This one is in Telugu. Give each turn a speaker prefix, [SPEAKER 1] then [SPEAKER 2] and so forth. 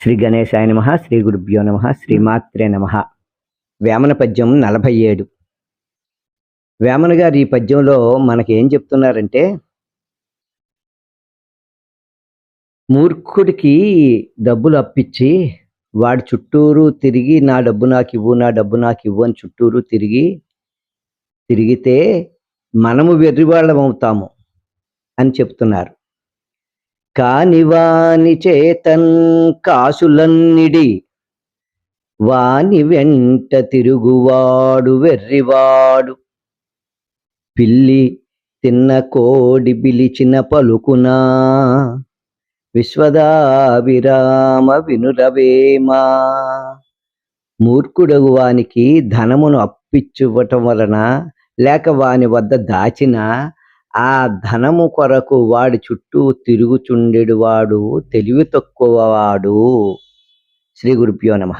[SPEAKER 1] శ్రీ గణేశాయ నమ శ్రీ గురుభ్యో నమ శ్రీమాత్రే నమ. వేమన పద్యం నలభై ఏడు. వేమన గారు ఈ పద్యంలో మనకి ఏం చెప్తున్నారంటే మూర్ఖుడికి డబ్బులు అప్పించి వాడి చుట్టూరు తిరిగి నా డబ్బు నాకు ఇవ్వు నా డబ్బు నాకు ఇవ్వు అని చుట్టూరు తిరిగి తిరిగితే మనము వెర్రివాళ్ళం అవుతాము అని చెప్తున్నారు. కాని వాని చేతన్ కాసులన్నిడి వాని వెంట తిరుగువాడు వెర్రివాడు. పిల్లి తిన్న కోడి పిలిచిన పలుకునా విశ్వదాభిరామ వినురవేమా. మూర్ఖుడగు వానికి ధనమును అప్పిచ్చువటం వలన లేక వాని వద్ద దాచిన ఆ ధనము కొరకు వాడి చుట్టూ తిరుగుచుండెడువాడు తెలివి తక్కువవాడు శ్రీ గురుభ్యో నమ.